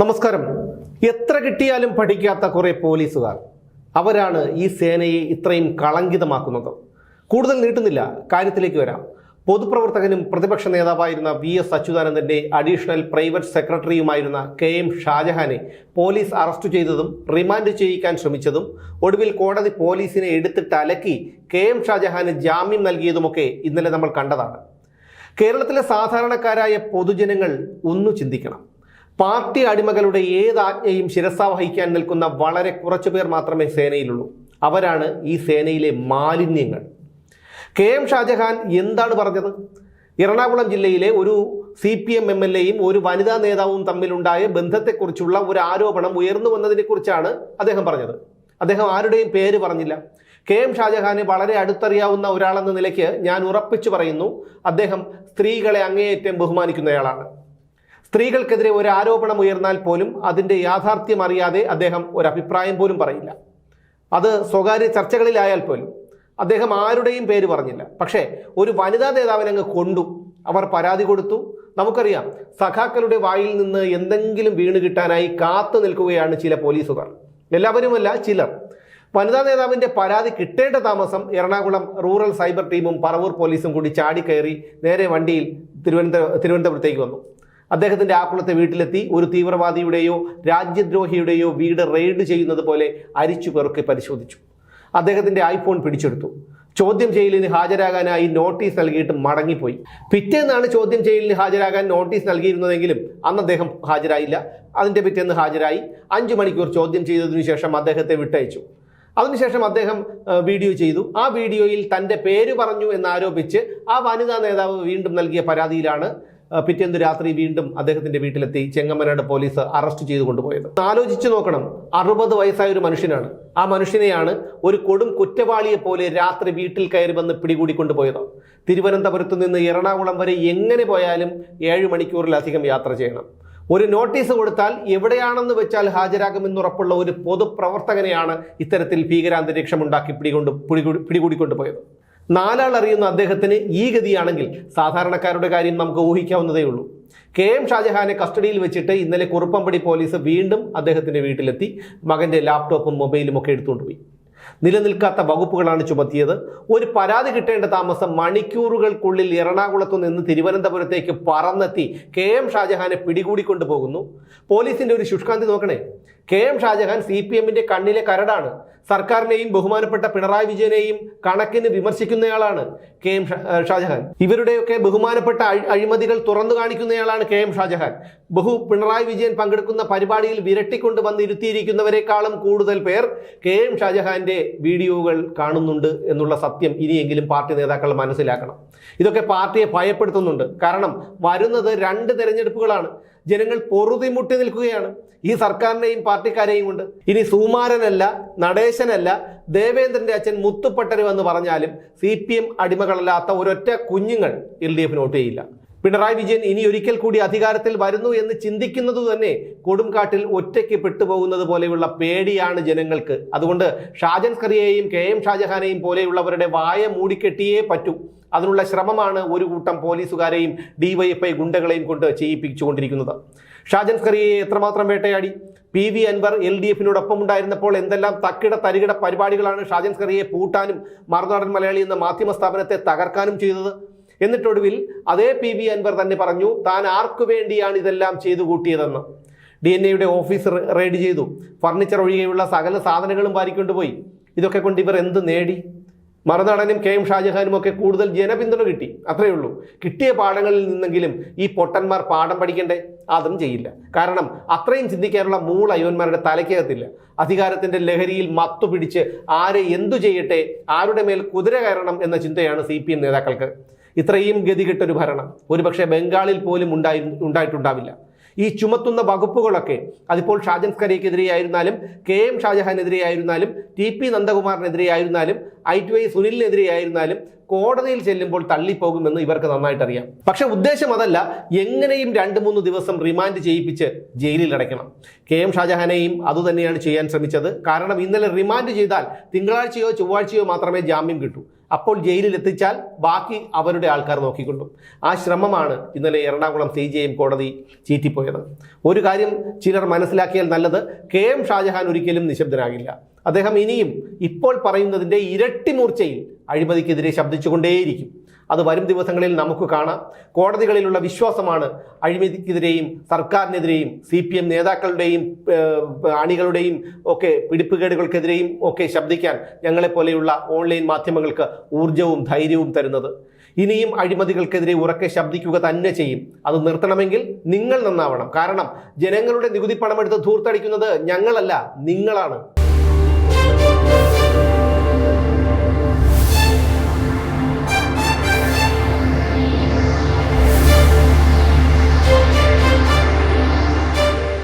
നമസ്കാരം. എത്ര കിട്ടിയാലും പഠിക്കാത്ത കുറെ പോലീസുകാർ. അവരാണ് ഈ സേനയെ ഇത്രയും കളങ്കിതമാക്കുന്നത്. കൂടുതൽ നീട്ടുന്നില്ല. കാര്യത്തിലേക്ക് വരാം. പൊതുപ്രവർത്തകനും പ്രതിപക്ഷ നേതാവായിരുന്ന വി എസ് അച്യുതാനന്ദന്റെ അഡീഷണൽ പ്രൈവറ്റ് സെക്രട്ടറിയുമായിരുന്ന കെ എം ഷാജഹാനെ പോലീസ് അറസ്റ്റ് ചെയ്തതും റിമാൻഡ് ചെയ്യിക്കാൻ ശ്രമിച്ചതും ഒടുവിൽ കോടതി പോലീസിനെ എടുത്തിട്ട് അലക്കി കെ എം ഷാജഹാന് ജാമ്യം നൽകിയതുമൊക്കെ ഇന്നലെ നമ്മൾ കണ്ടതാണ്. കേരളത്തിലെ സാധാരണക്കാരായ പൊതുജനങ്ങൾ ഒന്നു ചിന്തിക്കണം. പാർട്ടി അടിമകളുടെ ഏത് ആജ്ഞയും ശിരസ വഹിക്കാൻ നിൽക്കുന്ന വളരെ കുറച്ചു പേർ മാത്രമേ സേനയിലുള്ളൂ. അവരാണ് ഈ സേനയിലെ മാലിന്യങ്ങൾ. കെ എം ഷാജഹാൻ എന്താണ് പറഞ്ഞത്? എറണാകുളം ജില്ലയിലെ ഒരു C P M M L എയും ഒരു വനിതാ നേതാവും തമ്മിലുണ്ടായ ബന്ധത്തെക്കുറിച്ചുള്ള ഒരു ആരോപണം ഉയർന്നു വന്നതിനെക്കുറിച്ചാണ് അദ്ദേഹം പറഞ്ഞത്. അദ്ദേഹം ആരുടെയും പേര് പറഞ്ഞില്ല. കെ എം ഷാജഹാനെ വളരെ അടുത്തറിയാവുന്ന ഒരാളെന്ന നിലയ്ക്ക് ഞാൻ ഉറപ്പിച്ചു പറയുന്നു അദ്ദേഹം സ്ത്രീകളെ അങ്ങേയറ്റം ബഹുമാനിക്കുന്നയാളാണ്. സ്ത്രീകൾക്കെതിരെ ഒരു ആരോപണം ഉയർന്നാൽ പോലും അതിന്റെ യാഥാർത്ഥ്യം അറിയാതെ അദ്ദേഹം ഒരു അഭിപ്രായം പോലും പറയില്ല. അത് സ്വകാര്യ ചർച്ചകളിലായാൽ പോലും അദ്ദേഹം ആരുടെയും പേര് പറഞ്ഞില്ല. പക്ഷേ ഒരു വനിതാ നേതാവിനെ അങ്ങ് കൊണ്ടു. അവർ പരാതി കൊടുത്തു. നമുക്കറിയാം സഖാക്കളുടെ വായിൽ നിന്ന് എന്തെങ്കിലും വീണ് കിട്ടാനായി കാത്തു നിൽക്കുകയാണ് ചില പോലീസുകാർ. എല്ലാവരുമല്ല ചിലർ. വനിതാ നേതാവിന്റെ പരാതി കിട്ടേണ്ട താമസം എറണാകുളം റൂറൽ സൈബർ ടീമും പറവൂർ പോലീസും കൂടി ചാടിക്കയറി നേരെ വണ്ടിയിൽ തിരുവനന്തപുരം തിരുവനന്തപുരത്തേക്ക് വന്നു. അദ്ദേഹത്തിന്റെ ആക്കുളത്തെ വീട്ടിലെത്തി ഒരു തീവ്രവാദിയുടെയോ രാജ്യദ്രോഹിയുടെയോ വീട് റെയ്ഡ് ചെയ്യുന്നത് പോലെ അരിച്ചു പെറുക്കി പരിശോധിച്ചു. അദ്ദേഹത്തിന്റെ ഐഫോൺ പിടിച്ചെടുത്തു. ചോദ്യം ചെയ്യലിന് ഹാജരാകാനായി നോട്ടീസ് നൽകിയിട്ട് മടങ്ങിപ്പോയി. പിറ്റേന്നാണ് ചോദ്യം ചെയ്യലിന് ഹാജരാകാൻ നോട്ടീസ് നൽകിയിരുന്നതെങ്കിലും അന്ന് അദ്ദേഹം ഹാജരായില്ല. അതിന്റെ പിറ്റേന്ന് ഹാജരായി. അഞ്ച് മണിക്കൂർ ചോദ്യം ചെയ്തതിനു ശേഷം അദ്ദേഹത്തെ വിട്ടയച്ചു. അതിനുശേഷം അദ്ദേഹം വീഡിയോ ചെയ്തു. ആ വീഡിയോയിൽ തന്റെ പേര് പറഞ്ഞു എന്നാരോപിച്ച് ആ വനിതാ നേതാവ് വീണ്ടും നൽകിയ പരാതിയിലാണ് പിറ്റേന്ന് രാത്രി വീണ്ടും അദ്ദേഹത്തിന്റെ വീട്ടിലെത്തി ചെങ്ങമ്മനാട് പോലീസ് അറസ്റ്റ് ചെയ്തു കൊണ്ടുപോയത്. ആലോചിച്ചു നോക്കണം. അറുപത് വയസ്സായ ഒരു മനുഷ്യനാണ്. ആ മനുഷ്യനെയാണ് ഒരു കൊടും കുറ്റവാളിയെ പോലെ രാത്രി വീട്ടിൽ കയറി വന്ന് പിടികൂടി കൊണ്ടുപോയത്. തിരുവനന്തപുരത്ത് നിന്ന് എറണാകുളം വരെ എങ്ങനെ പോയാലും ഏഴ് മണിക്കൂറിലധികം യാത്ര ചെയ്യണം. ഒരു നോട്ടീസ് കൊടുത്താൽ എവിടെയാണെന്ന് വെച്ചാൽ ഹാജരാകുമെന്നുറപ്പുള്ള ഒരു പൊതുപ്രവർത്തകനെയാണ് ഇത്തരത്തിൽ ഭീകരാന്തരീക്ഷം ഉണ്ടാക്കി പിടികൊണ്ട് പിടികൂടി പിടികൂടിക്കൊണ്ടുപോയത്. നാലാൾ അറിയുന്ന അദ്ദേഹത്തിന് ഈ ഗതിയാണെങ്കിൽ സാധാരണക്കാരുടെ കാര്യം നമുക്ക് ഊഹിക്കാവുന്നതേ ഉള്ളൂ. കെ എം ഷാജഹാനെ കസ്റ്റഡിയിൽ വെച്ചിട്ട് ഇന്നലെ കുറുപ്പമ്പടി പോലീസ് വീണ്ടും അദ്ദേഹത്തിന്റെ വീട്ടിലെത്തി. മകന്റെ ലാപ്ടോപ്പും മൊബൈലും ഒക്കെ എടുത്തുകൊണ്ടുപോയി നിലനിൽക്കാത്ത വകുപ്പുകളാണ് ചുമത്തിയത്. ഒരു പരാതി കിട്ടേണ്ട താമസം മണിക്കൂറുകൾക്കുള്ളിൽ എറണാകുളത്തു നിന്ന് തിരുവനന്തപുരത്തേക്ക് പറന്നെത്തി കെ എം ഷാജഹാനെ പിടികൂടിക്കൊണ്ടു പോകുന്നു പോലീസിന്റെ ഒരു ശുഷ്കാന്തി നോക്കണേ. K M Shajahan C P എമ്മിന്റെ കണ്ണിലെ കരടാണ്. സർക്കാരിനെയും ബഹുമാനപ്പെട്ട പിണറായി വിജയനെയും കണക്കിന് വിമർശിക്കുന്നയാളാണ് കെ എം ഷാജഹാൻ. ഇവരുടെയൊക്കെ ബഹുമാനപ്പെട്ട അഴി- അഴിമതികൾ തുറന്നു കാണിക്കുന്നയാളാണ് കെ എം ഷാജഹാൻ. ബഹു പിണറായി വിജയൻ പങ്കെടുക്കുന്ന പരിപാടിയിൽ വിരട്ടിക്കൊണ്ട് വന്നിരുത്തിയിരിക്കുന്നവരെക്കാളും കൂടുതൽ പേർ കെ എം ഷാജഹാന്റെ വീഡിയോകൾ കാണുന്നുണ്ട് എന്നുള്ള സത്യം ഇനിയെങ്കിലും പാർട്ടി നേതാക്കൾ മനസ്സിലാക്കണം. ഇതൊക്കെ പാർട്ടിയെ ഭയപ്പെടുത്തുന്നുണ്ട്. കാരണം വരുന്നത് രണ്ട് തെരഞ്ഞെടുപ്പുകളാണ്. ജനങ്ങൾ പൊറുതിമുട്ടി നിൽക്കുകയാണ്. ഈ സർക്കാരിനെയും പാർട്ടിക്കാരെയും കൊണ്ട്. ഇനി സുമാരനല്ല നടേശനല്ല ദേവേന്ദ്രന്റെ അച്ഛൻ മുത്തുപ്പട്ടരുവെന്ന് പറഞ്ഞാലും സി പി എം അടിമകളല്ലാത്ത ഒരൊറ്റ കുഞ്ഞുങ്ങൾ എൽ ഡി എഫിന് വോട്ട് ചെയ്യില്ല. പിണറായി വിജയൻ ഇനി ഒരിക്കൽ കൂടി അധികാരത്തിൽ വരുന്നു എന്ന് ചിന്തിക്കുന്നത് തന്നെ കൊടുംകാട്ടിൽ ഒറ്റയ്ക്ക് പെട്ടുപോകുന്നത് പോലെയുള്ള പേടിയാണ് ജനങ്ങൾക്ക്. അതുകൊണ്ട് ഷാജൻ സ്കറിയെയും കെ എം ഷാജഹാനെയും പോലെയുള്ളവരുടെ വായ മൂടിക്കെട്ടിയേ പറ്റൂ. അതിനുള്ള ശ്രമമാണ് ഒരു കൂട്ടം പോലീസുകാരെയും ഡിവൈഎഫ്ഐ ഗുണ്ടകളെയും കൊണ്ട് ചെയ്യിപ്പിച്ചുകൊണ്ടിരിക്കുന്നത്. ഷാജൻ സ്കറിയെ എത്രമാത്രം വേട്ടയാടി? P V Anvar L D എഫിനോടൊപ്പം ഉണ്ടായിരുന്നപ്പോൾ എന്തെല്ലാം തക്കിട തരികിട പരിപാടികളാണ് ഷാജൻ സ്കറിയെ പൂട്ടാനും മറുനാടൻ മലയാളി എന്ന മാധ്യമ സ്ഥാപനത്തെ തകർക്കാനും ചെയ്തത്? എന്നിട്ടൊടുവിൽ അതേ പി വി അൻവർ തന്നെ പറഞ്ഞു താൻ ആർക്കു വേണ്ടിയാണ് ഇതെല്ലാം ചെയ്തു കൂട്ടിയതെന്ന്? ഡി എൻ എയുടെ ഓഫീസ് റെയ്ഡ് ചെയ്തു. ഫർണിച്ചർ ഒഴികെയുള്ള സകല സാധനങ്ങളും വാരിക്കൊണ്ടുപോയി. ഇതൊക്കെ കൊണ്ട് ഇവർ എന്ത് നേടി? മറുനടനും കെ എം ഷാജഹാനും ഒക്കെ കൂടുതൽ ജനപിന്തുണ കിട്ടി. അത്രയേ ഉള്ളൂ. കിട്ടിയ പാഠങ്ങളിൽ നിന്നെങ്കിലും ഈ പൊട്ടന്മാർ പാഠം പഠിക്കണ്ടേ? അതും ചെയ്യില്ല. കാരണം അത്രയും ചിന്തിക്കാനുള്ള മൂൾ അയ്യന്മാരുടെ തലയ്ക്കകത്തില്ല. അധികാരത്തിന്റെ ലഹരിയിൽ മത്തു പിടിച്ച് ആരെ എന്തു ചെയ്യട്ടെ? ആരുടെ മേൽ കുതിര കയറണം എന്ന ചിന്തയാണ് സി നേതാക്കൾക്ക്. ഇത്രയും ഗതികെട്ടൊരു ഭരണം ഒരുപക്ഷെ ബംഗാളിൽ പോലും ഉണ്ടായി ഉണ്ടായിട്ടുണ്ടാവില്ല. ഈ ചുമത്തുന്ന വകുപ്പുകളൊക്കെ അതിപ്പോൾ ഷാജൻ സ്കറിയക്കെതിരെയായിരുന്നാലും കെ എം ഷാജഹാനെതിരെയായിരുന്നാലും ടി പി നന്ദകുമാറിനെതിരെയായിരുന്നാലും ഐ ടി ഐ സുനിലിനെതിരെയായിരുന്നാലും കോടതിയിൽ ചെല്ലുമ്പോൾ തള്ളിപ്പോകുമെന്ന് ഇവർക്ക് നന്നായിട്ട് അറിയാം പക്ഷെ ഉദ്ദേശം അതല്ല എങ്ങനെയും രണ്ട് മൂന്ന് ദിവസം റിമാൻഡ് ചെയ്യിപ്പിച്ച് ജയിലിൽ അടയ്ക്കണം. കെ എം ഷാജഹാനെയും അതുതന്നെയാണ് ചെയ്യാൻ ശ്രമിച്ചത്. കാരണം ഇന്നലെ റിമാൻഡ് ചെയ്താൽ തിങ്കളാഴ്ചയോ ചൊവ്വാഴ്ചയോ മാത്രമേ ജാമ്യം കിട്ടൂ. അപ്പോൾ ജയിലിൽ എത്തിച്ചാൽ ബാക്കി അവരുടെ ആൾക്കാർ നോക്കിക്കൊള്ളും ആ ശ്രമമാണ് ഇന്നലെ എറണാകുളം സി ജി എം കോടതി ചീറ്റിപ്പോയത്. ഒരു കാര്യം ചിലർ മനസ്സിലാക്കിയാൽ നല്ലത് കെ എം ഷാജഹാൻ ഒരിക്കലും നിശബ്ദനാകില്ല. അദ്ദേഹം ഇനിയും ഇപ്പോൾ പറയുന്നതിന്റെ ഇരട്ടി മൂർച്ചയിൽ അഴിമതിക്കെതിരെ ശബ്ദിച്ചുകൊണ്ടേയിരിക്കും. അത് വരും ദിവസങ്ങളിൽ നമുക്ക് കാണാം. കോടതികളിലുള്ള വിശ്വാസമാണ് അഴിമതിക്കെതിരെയും സർക്കാരിനെതിരെയും സി പി എം നേതാക്കളുടെയും അണികളുടെയും ഒക്കെ പിടിപ്പുകേടുകൾക്കെതിരെയും ഒക്കെ ശബ്ദിക്കാൻ ഞങ്ങളെപ്പോലെയുള്ള ഓൺലൈൻ മാധ്യമങ്ങൾക്ക് ഊർജവും ധൈര്യവും തരുന്നത്. ഇനിയും അഴിമതികൾക്കെതിരെ ഉറക്കെ ശബ്ദിക്കുക തന്നെ ചെയ്യും. അത് നിർത്തണമെങ്കിൽ നിങ്ങൾ നന്നാവണം. കാരണം ജനങ്ങളുടെ നികുതി പണമെടുത്ത് ധൂർത്തടിക്കുന്നത് ഞങ്ങളല്ല നിങ്ങളാണ്.